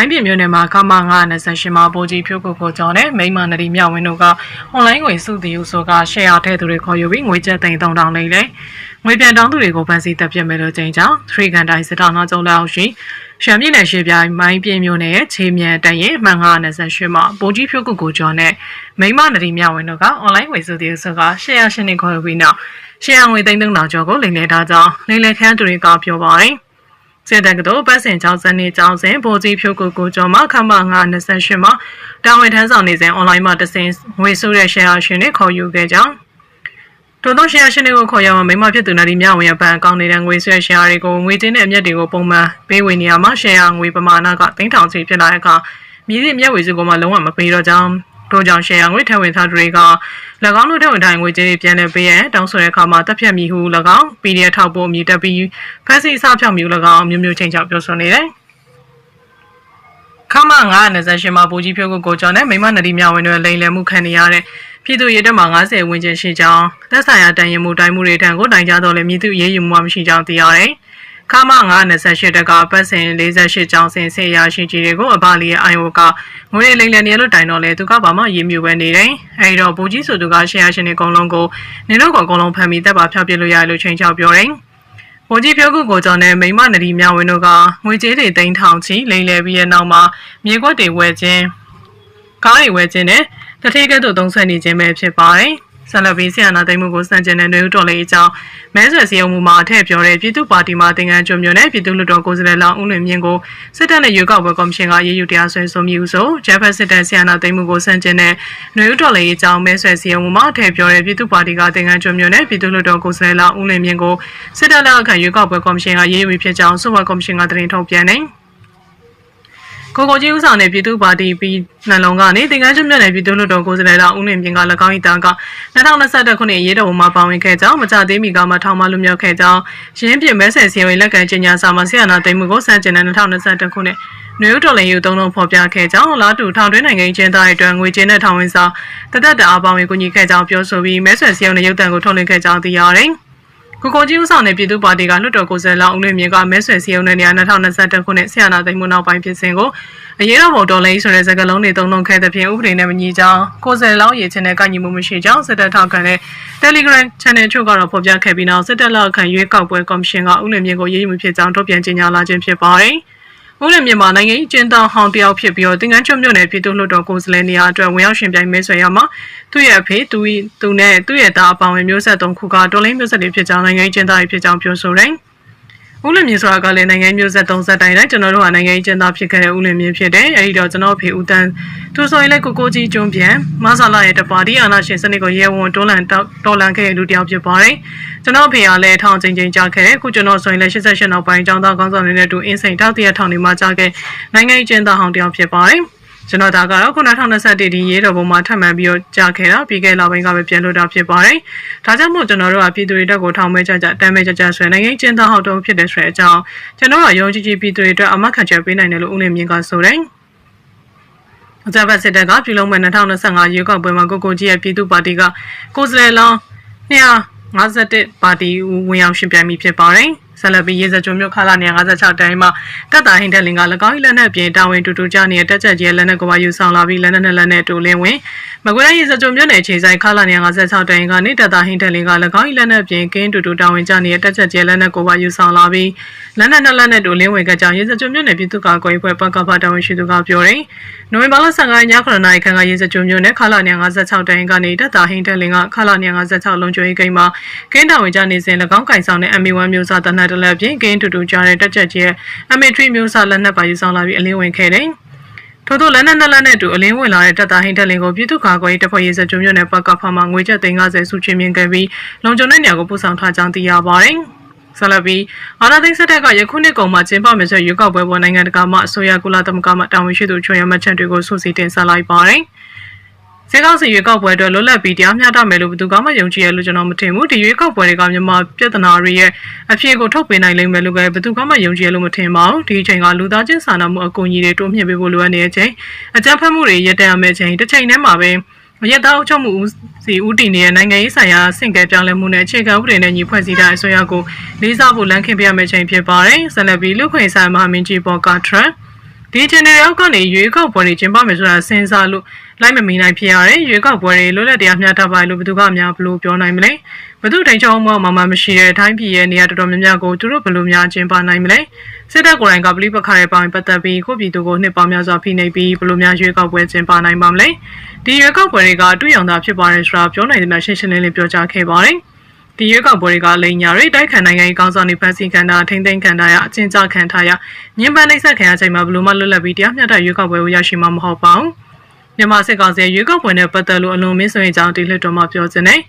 မိုင်းပြည်မြို့နယ်မှာကမ928မှာပိုကြီးဖြိုးကိုကိုကျော်နဲ့မိမနရီမြဝင်းတို့ကအွန်လိုင်းငွေစုတည်ယူဆိုကရှယ်ယာထည့်သူတွေခေါ်ယူပြီးငွေကျပ်သိန်း3000လေးလေငွေပြန်တောင်းသူတွေကိုဖမ်းဆီးတပ်ပြစ်မယ်လို့ကြေညာထရီကန်တိုင်းစစ်တောင်းနောက်ကျုံလောက်ရှိရှမ်းပြည်နယ်ရှေ့ပြိုင်မိုင်းပြည်မြို့နယ်ရဲ့ခြေမြန်တရင်မှန်928မှာပိုကြီးဖြိုးကိုကိုကျော်နဲ့မိမနရီမြဝင်းတို့ကအွန်လိုင်းငွေစုတည်ယူဆိုကရှယ်ယာရှင်တွေခေါ်ယူပြီးနောက်ရှယ်ယာငွေသိန်း3000ကျော်ကိုလိမ်လည်ထားကြောင်းလိမ်လည်ခန်းသူတွေကပြောပါတယ် စေတက်ကတော်ပတ်စင်ချောင်းစနေချောင်းစင်ဗိုလ်ကြီးဖြိုးကိုကိုကျော်မှခမ928မှာတာဝန်ထမ်းဆောင်နေစဉ် online မှာတစင်ငွေဆိုးတဲ့ share ရှင်တွေခေါ်ယူခဲ့ကြောင်းတို့တော့ share ရှင်တွေကိုခေါ်ရမှာမိမဖြစ်သူနာဒီမြဝင်ရပန်အကောင့်နေတဲ့ငွေဆွဲ share တွေကိုငွေတင်းတဲ့အမြတ်တွေကိုပုံမှန်ပေးဝင်နေရမှာ share ငွေပမာဏက3000ချီဖြစ်လာတဲ့အခါမြည်သည့်မြတ်ဝေစုကမှလုံးဝမပေးတော့ကြောင်း တို့ကြောင့် share ငွေထည့်ဝင်ထားသူတွေက၎င်းတို့ထည့်ဝင်ထားငွေကြေးတွေပြန်လည်ပေးရန်တောင်းဆိုတဲ့အခါမှာတပ်ဖြတ်မိဟု၎င်း PDF ထောက်ပို့အမည်တက်ပြီးဖက်စီအစဖြောက်မျိုး၎င်းမျိုးမျိုးချင်းချောက်ပြောဆိုနေတယ်ခမ928မှာပူကြီးဖြိုးကိုကိုကျော်နဲ့မိမနဒီမြဝင်တွေလိန်လည်မှုခံနေရတဲ့ပြည်သူရဲတပ်မှာ90ဝန်းကျင်ရှိကြောင်းသက်ဆိုင်ရာတန်ရင်မှုတိုင်းမှုတွေထံကိုတိုင်ကြတော့လည်းမြည်သူရေးယူမှုမရှိကြောင်းသိရတယ် ခမ928တက်ကပတ်စဉ်48ကျောင်းစင်ဆေးရရှိကြီးတွေကိုအဘလီရဲ့အိုင်ဝကငွေလိမ်လည်နေလို့တိုင်တော့လဲသူကဘာမှရေးမြူပဲနေတယ်။အဲဒီတော့ဘူကြီးဆိုသူကရှယ်ယာရှင်တွေအကုန်လုံးကိုနင်တို့ကအကုန်လုံးဖမ်းပြီးတပ်ပါဖျောက်ပစ်လို့ရလို့ချိန်ချောက်ပြောတယ်။ဘူကြီးပြောခုကိုကျော်နဲ့မိမနဒီမြဝင်းတို့ကငွေကြေးတွေတိန်းထောင်ချီလိမ်လည်ပြီးတဲ့နောက်မှာမြေခွက်တွေဝယ်ခြင်းကားတွေဝယ်ခြင်းနဲ့တထေးကဲ့သို့သုံးဆွဲနေခြင်းပဲဖြစ်ပါတယ်။ ဆန်လဘီဆီယနာသိမ်းမှုကိုစန့်ကျင်တဲ့နေဦးတော်လေးအကြောင်းမဲဆွယ်စည်းရုံးမှုမှာအထက်ပြောတဲ့ပြည်သူ့ပါတီမှတင်ငန်းကျွမျိုးနဲ့ပြည်သူ့လူတော်ကိုယ်စားလှယ်လောင်ဦးလွင်မြင့်ကိုစစ်တပ်နဲ့ရွေးကောက်ပွဲကော်မရှင်ကရေးယူတရားစွဲဆိုမိဦးဆိုဂျက်ဖက်စစ်တပ်ဆီယနာသိမ်းမှုကိုစန့်ကျင်တဲ့နေဦးတော်လေးအကြောင်းမဲဆွယ်စည်းရုံးမှုမှာအထက်ပြောတဲ့ပြည်သူ့ပါတီကတင်ငန်းကျွမျိုးနဲ့ပြည်သူ့လူတော်ကိုယ်စားလှယ်လောင်ဦးလွင်မြင့်ကိုစစ်တပ်လက်အောက်ခံရွေးကောက်ပွဲကော်မရှင်ကရေးယူပြီးဖြစ်ကြောင်းစုဝါကော်မရှင်ကတင်ထုတ်ပြန်တယ် ကိုကိုကြီးဦးဆောင်တဲ့ပြည်သူ့ပါတီပြီးနှလုံးကနေတင်ကန်းကျွမြတ်နယ်ပြည်သူ့လွှတ်တော်ကိုယ်စားလှယ်တော်ဦးလင်ပြင်က၎င်း၏တာက2021ခုနှစ်ရေးတော်မှာပါဝင်ခဲ့ကြောင်းမကြသေးမီကမှထောင်မလွမြောက်ခဲ့ကြောင်းရင်းပြင်မဲဆယ်စီရင်လက်ကန်ကျညာစာမှာဆီယနာသိမ်းမှုကိုစန့်ကျင်တဲ့2021ခုနှစ်နယူးတော်လင်ယူသုံးလုံးဖော်ပြခဲ့ကြောင်းလာတူထောင်တွင်းနိုင်ငံချင်းသားအတွက်ငွေကြေးနဲ့ထောင်ဝင်စာတသက်တအားပေါင်းဝင်ကူညီခဲ့ကြောင်းပြောဆိုပြီးမဲဆွယ်စီရင်တဲ့ရုပ်တံကိုထုတ်လွှင့်ခဲ့ကြောင်းသိရတယ်။ ကိုကိုကြီးဦးဆောင်တဲ့ပြည်သူ့ပါတီကလွှတ်တော်ကိုယ်စားလှယ်ဦးလွင်မြင့်ကမဲဆွယ်စည်းရုံးတဲ့နေရာ2021ခုနှစ်ဆရာနာသိမ်းမှုနောက်ပိုင်းဖြစ်စဉ်ကိုအရေးတော်ပုံတော်လိုင်းဆိုတဲ့စကားလုံးတွေသုံးလုံးခဲ့တဲ့ဖြင့်ဥပဒေနဲ့မညီကြောင်းကိုယ်စားလှယ်ရေးချင်းနဲ့ကညီမှုမရှိကြောင်းစစ်တပ်ထောက်ခံတဲ့ Telegram Channel ချို့ကတော့ဖော်ပြခဲ့ပြီးနောက်စစ်တပ်လက်ခံရွေးကောက်ပွဲကော်မရှင်ကဦးလွင်မြင့်ကိုရေးယူမှုဖြစ်ကြောင်းထုတ်ပြန်ကြေညာလာခြင်းဖြစ်ပါတယ်။ ဦးလင်မြန်မာနိုင်ငံကျင်းတောင်ဟောင်းတယောက်ဖြစ်ပြီးတော့တင်ကန်းချုံမြို့နယ်ပြည်သူ့လွှတ်တော်ကိုယ်စားလှယ်နေရာအတွက်ဝင်ရောက်ရှင်ပြိုင်မဲဆွယ်ရမှာသူ့ရဲ့အဖေသူ့သူနဲ့သူ့ရဲ့သားအပေါင်းဝင်မျိုးဆက်သုံးခုကတော်လိုင်းမျိုးဆက်တွေဖြစ်ကြောင်းနိုင်ငံကျင်းသားတွေဖြစ်ကြောင်းပြောဆိုတယ်။ ဦးလင်မြင့်ဆိုတာကလည်းနိုင်ငံမျိုးဆက်30တိုင်တိုင်းကျွန်တော်တို့ကနိုင်ငံကျင်းသားဖြစ်ခဲ့တဲ့ဦးလင်မြင့်ဖြစ်တယ်။အဲဒီတော့ကျွန်တော်ဖေဦးတန်းသူဆိုရင်လည်းကိုကိုကြီးကျွန်းပြန်မဆလာရဲ့တပါတီအာနာရှင်စနစ်ကိုရဲဝန်တွန်းလှန်တော်လှန်ခဲ့တဲ့လူတစ်ယောက်ဖြစ်ပါတယ်။ကျွန်တော်ဖေကလည်းထောင်ချင်းချင်းကြားခဲ့တယ်။ခုကျွန်တော်ဆိုရင်လည်း88နောက်ပိုင်းចောင်းသားကောင်းဆောင်တွေနဲ့တူအင်းစိန်တောက်တရထောင်တွေမှာကြားခဲ့နိုင်ငံကျင်းသားဟောင်းတစ်ယောက်ဖြစ်ပါတယ်။ ကျွန်တော်ဒါကတော့9021ဒီရေးတော်ပုံမှာထပ်မံပြီးတော့ကြာခဲ့တာပြီးခဲ့လောက်ပိုင်းကပဲပြန်လို့တာဖြစ်ပါတယ်။ဒါကြောင့်မို့ကျွန်တော်တို့ကပြည်သူတွေတက်ကိုထောင်မဲကြကြတမ်းမဲကြကြဆွဲနိုင်ငံကျင်းသားဟောက်တုံးဖြစ်တဲ့ဆိုတဲ့အကြောင်းကျွန်တော်ကယုံကြည်ကြည်ပြည်သူတွေအတွက်အမခံချက်ပေးနိုင်တယ်လို့ဦးလင်းမြင့်ကဆိုတယ်။အကြမ်းဖက်စစ်တပ်ကပြုလုပ်မဲ့2025ရွေးကောက်ပွဲမှာကိုကိုကြီးရဲ့ပြည်သူ့ပါတီကကိုယ်စားလှယ်လောင်း251ပါတီဝင်ရောက်ရှင်ပြိုင်မိဖြစ်ပါတယ်။ ဆက်လက်ပြီးရေစကြိုမြို့ခလာနေ56တိုင်းမှာတက်တာဟင်တက်လင်က၎င်း၏လက်နက်ပြင်တာဝန်တူတူကြနေတဲ့တက်ချက်ကြီးလက်နက်ကိုပါယူဆောင်လာပြီးလက်နက်နဲ့လက်နက်တူလင်းဝင်မကွေးတိုင်းရေစကြိုမြို့နယ်ခြေဆိုင်ခလာနေ56တိုင်းကနေတက်တာဟင်တက်လင်က၎င်း၏လက်နက်ပြင်ကင်းတူတူတာဝန်ကြနေတဲ့တက်ချက်ကြီးလက်နက်ကိုပါယူဆောင်လာပြီးလက်နက်နဲ့လက်နက်တူလင်းဝင်ကကြောင်ရေစကြိုမြို့နယ်ပြည်သူ့ကာကွယ်ရေးဖွဲ့ပကဖတာဝန်ရှိသူကပြောတယ်နိုဝင်ဘာလ15ရက်ည9နာရီခန့်ကရေစကြိုမြို့နယ်ခလာနေ56တိုင်းကနေတက်တာဟင်တက်လင်ကခလာနေ56လုံးကျွေးကိန်းမှာကင်းတာဝန်ကြနေစဉ်၎င်းကင်ဆောင်တဲ့ MA1 မျိုးစားတနက်တလက်ဖြင့်ကင်းတူတူကြားတဲ့တက်ချက်ကြီးရဲ့ MA3 မျိုးစားလက်နက်ပါယူဆောင်လာပြီးအလင်းဝင်ခဲ့တယ်။ထို့သောလက်နက်နှစ်လက်နဲ့အတူအလင်းဝင်လာတဲ့တပ်သားဟင်းတက်လင်ကိုပြည်သူ့ကာကွယ်ရေးတပ်ဖွဲ့ရေးစကြုံမြို့နယ်ပတ်ကဖမှာငွေကျပ်350စုချင်းမြင့်ခဲ့ပြီးလုံခြုံတဲ့နေရာကိုပို့ဆောင်ထားကြောင်းသိရပါတယ်။ဆလဘီအာနာသိန်းစတက်ကယခုနှစ်ကုန်မှာကျင်းပမယ်ဆိုရွေးကောက်ပွဲပေါ်နိုင်ငံတကာမှအစိုးရကုလသမဂ္ဂမှတာဝန်ရှိသူချွန်ရမှတ်ချက်တွေကိုစုစည်းတင်ဆက်လိုက်ပါတယ်။ စေကောက်စီရွေးကောက်ပွဲအတွက်လွတ်လပ်ပြီးတရားမျှတမယ်လို့ဘယ်သူကမှယုံကြည်ရလို့ကျွန်တော်မထင်ဘူးဒီရွေးကောက်ပွဲတွေကမြန်မာပြည်ထနာတွေရဲ့အဖြစ်ကိုထုတ်ပေးနိုင်လိမ့်မယ်လို့ကဘယ်သူကမှယုံကြည်ရလို့မထင်ပါဘူးဒီအချိန်ကလူသားချင်းစာနာမှုအကူအညီတွေတိုးမြှင့်ပေးဖို့လိုအပ်နေတဲ့အချိန်အကြမ်းဖက်မှုတွေရပ်တန့်ရမယ့်အချိန်တစ်ချိန်တည်းမှာပဲရတဲ့အုပ်ချုပ်မှုစီဦးတည်နေတဲ့နိုင်ငံရေးဆိုင်ရာဆင့်ကဲပြောင်းလဲမှုနဲ့အခြေခံဥပဒေနဲ့ညီဖွဲ့စည်းတဲ့အစိုးရကိုလေးစားဖို့လမ်းခင်းပြရမယ့်ချိန်ဖြစ်ပါတယ်။ဆန်လဘီလူခွင့်ဆိုင်မဟာမင်းကြီးပေါ်ကာထရန်ဒီချန်နယ်ရောက်ကနေရွေးကောက်ပွဲတွေကျင်းပမယ်ဆိုတာစဉ်းစားလို့ လိုက်မမီနိုင်ဖြစ်ရတယ်ရွေးကောက်ပွဲတွေလွတ်လပ်တရားမျှတပါလို့ဘယ်သူကများဘလို့ပြောနိုင်မလဲဘသူတိုင်ချောင်းမောက်မှမှမရှိတဲ့အတိုင်းပြည်ရဲ့နေရာတော်တော်များများကိုသူတို့ဘယ်လိုများကျင်းပနိုင်မလဲစစ်တပ်ကိုယ်တိုင်ကပလိပခါရဲ့ပေါင်းပတ်သက်ပြီးခုပြည်သူကိုနှစ်ပေါင်းများစွာဖိနှိပ်ပြီးဘယ်လိုများရွေးကောက်ပွဲကျင်းပနိုင်ပါမလဲဒီရွေးကောက်ပွဲတွေကတွေ့ရောင်သာဖြစ်ပါတယ်ဆိုတာပြောနိုင်တယ်များရှင်းရှင်းလင်းလင်းပြောကြားခဲ့ပါတယ်ဒီရွေးကောက်ပွဲတွေကလိန်ညာတွေတိုက်ခန်နိုင်ငံရေးကောင်းဆောင်တွေဖန်ဆီးခံတာထိမ့်သိမ်းခံတာရအကျဉ်းချခံထားရညှဉ်းပန်းနှိပ်စက်ခံရချိန်မှာဘယ်လိုမှလွတ်လပ်ပြီးတရားမျှတရွေးကောက်ပွဲကိုရရှိမှာမဟုတ်ပါဘူး မြန်မာစစ်ကောင်စီရွေးကောက်ပွဲနဲ့ပတ်သက်လို့အလွန်မင်းဆိုရင်ကြောင့်ဒီလွှတ်တော်မှာပြောခြင်းနဲ့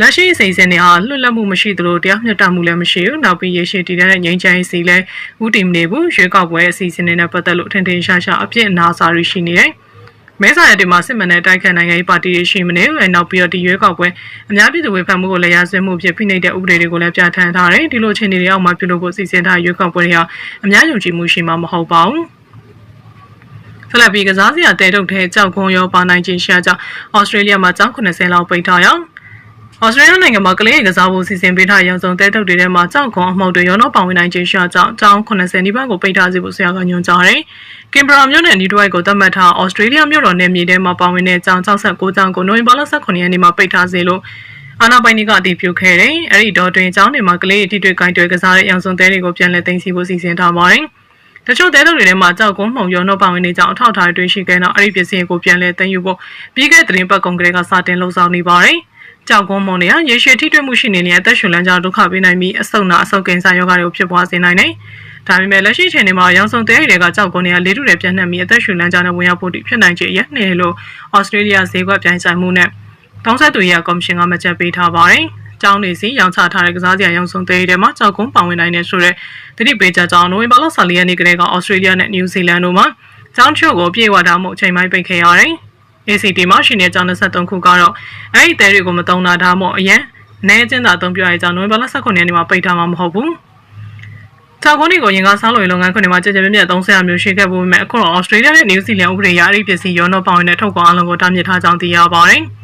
လက်ရှိအစီအစဉ်တွေဟာလွတ်လပ်မှုမရှိသလိုတရားမျှတမှုလည်းမရှိဘူးနောက်ပြီးရရှိတည်တဲ့ငြိမ်းချမ်းရေးစီလည်းဥတည်မနေဘူးရွေးကောက်ပွဲအစီအစဉ်တွေနဲ့ပတ်သက်လို့ထင်ထင်ရှားရှားအပြစ်အနာစာတွေရှိနေတယ်မဲဆာရတဲ့မှာစစ်မှန်တဲ့တိုက်ခတ်နိုင်ငံရေးပါတီတွေရှိမနေဘူး။နောက်ပြီးတော့ဒီရွေးကောက်ပွဲအများပြည်သူဝေဖန်မှုကိုလည်းရဆွေးမှုဖြစ်ဖိနှိပ်တဲ့ဥပဒေတွေကိုလည်းပြဋ္ဌာန်းထားတယ်။ဒီလိုအခြေအနေတွေအောက်မှာပြုလုပ်ဖို့စီစဉ်ထားရွေးကောက်ပွဲတွေဟာအများယုံကြည်မှုရှိမှာမဟုတ်ပါဘူး။ ဖလပီကစားစရာတဲတုတ်ထဲကြောက်ခွန်ရောပါနိုင်ခြင်းရှာကြောင့်ဩစတြေးလျမှာကြောက်90လောက်ပိတ်ထားရောဩစတြေးလျနိုင်ငံမှာကလေးကစားဖို့စီစဉ်ပေးထားရုံစုံတဲတုတ်တွေထဲမှာကြောက်ခွန်အမှုတ်တွေရောတော့ပါဝင်နိုင်ခြင်းရှာကြောင့်ကျောင်း90နီးပါးကိုပိတ်ထားစေဖို့ဆရာကညွှန်ကြားတယ်။ကင်ဘရာမြို့နယ်နီးတွိုက်ကိုသတ်မှတ်ထားဩစတြေးလျမြို့တော်နယ်မြေထဲမှာပါဝင်တဲ့ကျောင်း69ကျောင်းကိုနိုဝင်ဘာလ18ရက်နေ့မှာပိတ်ထားစေလို့အာနာပိုင်တွေကအတည်ပြုခဲ့တယ်။အဲ့ဒီတော့တွင်ကျောင်းတွေမှာကလေးတွေထိတွေ့ကိုင်းတွေကစားတဲ့ရောင်စုံတဲတွေကိုပြန်လည်သိမ်းဆည်းဖို့စီစဉ်ထားပါတယ်။ တချို့တဲတုပ်တွေထဲမှာကြောက်ကုန်းမှုံရုံတော့ပါဝင်နေကြောင်းအထောက်အထားတွေရှိခဲ့တော့အဲ့ဒီပစ္စည်းကိုပြန်လည်သိမ်းယူဖို့ပြီးခဲ့တဲ့တင်ပတ်ကွန်ကရစ်ကစတင်လှုပ်ဆောင်နေပါတယ်။ကြောက်ကုန်းမုံတွေကရေရှည်ထိတွေ့မှုရှိနေတဲ့အသက်ရှင်လန်းကြောင်းဒုက္ခပေးနိုင်ပြီးအဆုတ်နာအဆုတ်ကင်ဆာရောဂါတွေကိုဖြစ်ပွားစေနိုင်တယ်။ဒါပေမဲ့လက်ရှိအချိန်တွေမှာရောင်စုံတဲတွေကကြောက်ကုန်းတွေကလေးထုတွေပြန့်နှံ့ပြီးအသက်ရှင်လန်းကြောင်းနဲ့ဝင်ရောက်ဖို့ဖြစ်နိုင်ခြေရနေလို့ဩစတြေးလျဈေးကွက်ပြိုင်ဆိုင်မှုနဲ့တောင်းဆက်သူရဲ့ကော်မရှင်ကမချက်ပေးထားပါတယ်။ ကျောင်းနေစီရောင်းချထားတဲ့ကစားစရာရောင်စုံသေးတွေမှာကြောက်ကုန်းပါဝင်နိုင်တဲ့ဆိုတဲ့တတိပေးချက်ကြောင့်နိုဝင်ဘာလ14ရက်နေ့ကလေးကဩစတြေးလျနဲ့နယူးဇီလန်တို့မှာကျောင်းချို့ကိုပြေဝတာမှုအချိန်ပိုင်းပိတ်ခဲ့ရတယ်။ ACT မှာရှင်တဲ့ကျောင်း23ခုကတော့အဲ့ဒီတဲတွေကိုမတုံတာဒါမှမဟုတ်အရင်နဲကျင်းတာအသုံးပြရတဲ့ကြောင့်နိုဝင်ဘာလ18ရက်နေ့မှာပိတ်ထားမှာမဟုတ်ဘူး။ကျောက်ကုန်းတွေကိုရင်ကစားလို့လုပ်ငန်းခွင်တွေမှာကြည်ကြဲပြည့်ပြည့်30ရာမျိုးရှိခဲ့ပုံမဲ့အခုတော့ဩစတြေးလျနဲ့နယူးဇီလန်ဥပဒေအရအဲ့ဒီပစ္စည်းရောတော့ပေါဝင်တဲ့ထုတ်ကောင်အလုံးကိုတားမြစ်ထားကြောင်းသိရပါတယ်။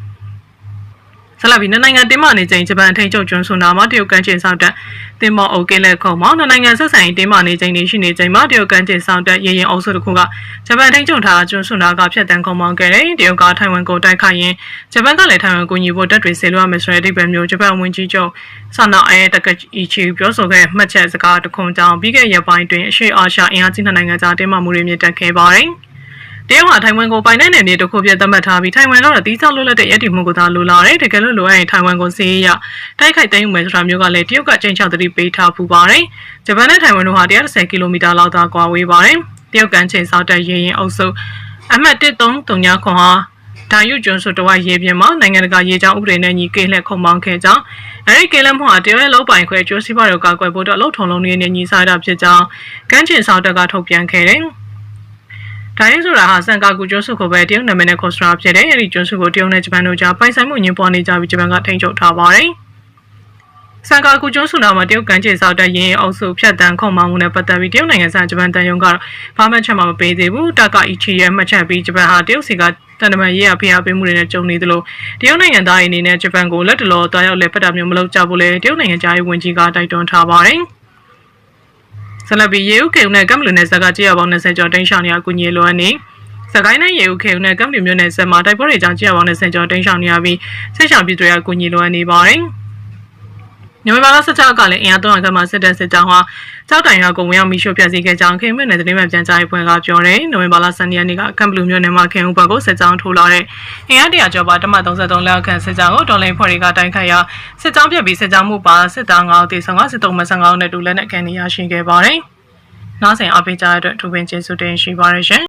ဆလာဘီနိုင်ငံတင်းမာနေချိန်ဂျပန်ထိန်းချုပ်ကျွန်းဆွန်နာမှာတရုတ်ကမ်းခြေဆောင်တက်တင်မောအိုကင်းလက်ခုံမှာနိုင်ငံဆက်ဆံရေးတင်းမာနေချိန်နေရှိနေချိန်မှာတရုတ်ကမ်းခြေဆောင်တက်ရရင်အုပ်စုတစ်ခုကဂျပန်ထိန်းချုပ်ထားကျွန်းဆွန်နာကဖျက်တမ်းခုံမောင်းခဲ့တယ်တရုတ်ကထိုင်ဝမ်ကိုတိုက်ခိုက်ရင်ဂျပန်ကလည်းထိုင်ဝမ်ကိုညီဖို့တက်တွေဆေလွှတ်မယ်ဆိုတဲ့အဓိပ္ပာယ်မျိုးဂျပန်ဝန်ကြီးချုပ်ဆာနာအဲတကအီချီပြောဆိုခဲ့မှတ်ချက်စကားတစ်ခုကြောင့်ပြီးခဲ့ရက်ပိုင်းတွင်အရှေ့အာရှအင်အားကြီးနိုင်ငံကြားတင်းမာမှုတွေမြင့်တက်ခဲ့ပါတယ် တရုတ်ဟာထိုင်ဝမ်ကိုပိုင်တဲ့နယ်မြေတစ်ခုပြသတ်မှတ်ထားပြီးထိုင်ဝမ်ကတော့တီးခြောက်လွတ်လပ်တဲ့ရည်တည်မှုကိုသာလိုလားတယ်တကယ်လို့လိုအပ်ရင်ထိုင်ဝမ်ကိုစီးရတိုက်ခိုက်သိမ်းယူမယ်ဆိုတာမျိုးကလည်းတရုတ်ကချိန်ချောက်သတိပေးထားပူပါတယ်ဂျပန်နဲ့ထိုင်ဝမ်တို့ဟာ130ကီလိုမီတာလောက်သာကွာဝေးပါတယ်တရုတ်ကန်ချိန်စောက်တဲ့ရေရင်အုပ်စုအမှတ်1339ခွန်ဟာဒါယုကျွန်းဆိုတဝိုက်ရေပြင်မှာနိုင်ငံတကာရေကြောင်းဥပဒေနဲ့ညီကိလက်ခုံမောင်းခဲ့ကြောင်းအဲဒီကိလက်မှုဟာတရုတ်ရဲ့လောက်ပိုင်ခွဲကျိုးစီးပွားရေးကောက်ွယ်ဖို့တော့လှုပ်ထုံလုံးလေးနဲ့ညီစားတာဖြစ်ကြောင်းကမ်းခြေဆောင်တက်ကထုတ်ပြန်ခဲ့တယ်။ ဒါရင်းဆိုတာဟာစန်ကာကူကျွန်းစုကိုပဲတရုတ်နာမည်နဲ့ခေါ်ဆိုတာဖြစ်တယ်။အဲဒီကျွန်းစုကိုတရုတ်နဲ့ဂျပန်တို့ကြားပိုင်ဆိုင်မှုညှင်းပွားနေကြပြီးဂျပန်ကထိန်းချုပ်ထားပါတယ်။စန်ကာကူကျွန်းစုနာမှာတရုတ်ကန်ကျေစောက်တဲ့ရင်းအုပ်စုဖြတ်တန်းခုံမောင်းမှုနဲ့ပတ်သက်ပြီးတရုတ်နိုင်ငံဆိုင်ဂျပန်တန်ယုံကတော့ဘာမှချက်မှမပေးသေးဘူး။တကအီချီရဲ့မှတ်ချက်ပြီးဂျပန်ဟာတရုတ်စီကတန်တမန်ရေးရဖိအားပေးမှုတွေနဲ့ကြုံနေသလိုတရုတ်နိုင်ငံသားတွေအနေနဲ့ဂျပန်ကိုလက်တလောတွားရောက်လက်ဖက်တာမျိုးမလုပ်ကြဘူးလေတရုတ်နိုင်ငံသားရေးဝန်ကြီးကတိုက်တွန်းထားပါတယ်။ ဆလဘီရေဦးခေုံနဲ့ကမ်ဘလူနဲ့ဇက်ကကြေးရပေါင်း20ကျော်တင်းရှောင်းနေရကူညီလိုအပ်နေစကိုင်းတိုင်းရေဦးခေုံနဲ့ကမ်ဘလူမျိုးနဲ့ဇက်မှာတိုက်ပွဲတွေကြောင့်ကြေးရပေါင်း20ကျော်တင်းရှောင်းနေရပြီးဆက်ရှောင်ပြည်တွေကကူညီလိုအပ်နေပါတယ်။ ညမဘာလ16ကလည်းအင်အား300ခန့်မှစစ်တပ်စစ်ကြောင်းဟာကြောက်တိုင်ရွာကိုဝင်ရောက်မိရှို့ဖျက်ဆီးခဲ့ကြောင်းခင်မနဲ့သတင်းမှန်ပြန်ကြားရေးဖွဲ့ကပြောတယ်။နိုဝင်ဘာလ12ရက်နေ့ကကမ်ဘလူးမြို့နယ်မှာခင်ဦးဘက်ကိုစစ်ကြောင်းထိုးလာတဲ့အင်အား100ကျော်ပါတမ33လောက်ခန့်စစ်ကြောင်းကိုတော်လိုင်းဖွဲ့တွေကတိုင်ခတ်ရာစစ်ကြောင်းပြက်ပြီးစစ်ကြောင်းမှုပါစစ်သား9ဦးတေဆောင်ကစစ်တုံးမ15ဦးနဲ့တူလက်နဲ့ကန်နေရရှိခဲ့ပါတယ်။နောက်ဆိုင်အပိကြတဲ့အတွက်ထူပင်ကျေးဇူးတင်ရှိပါရရှင်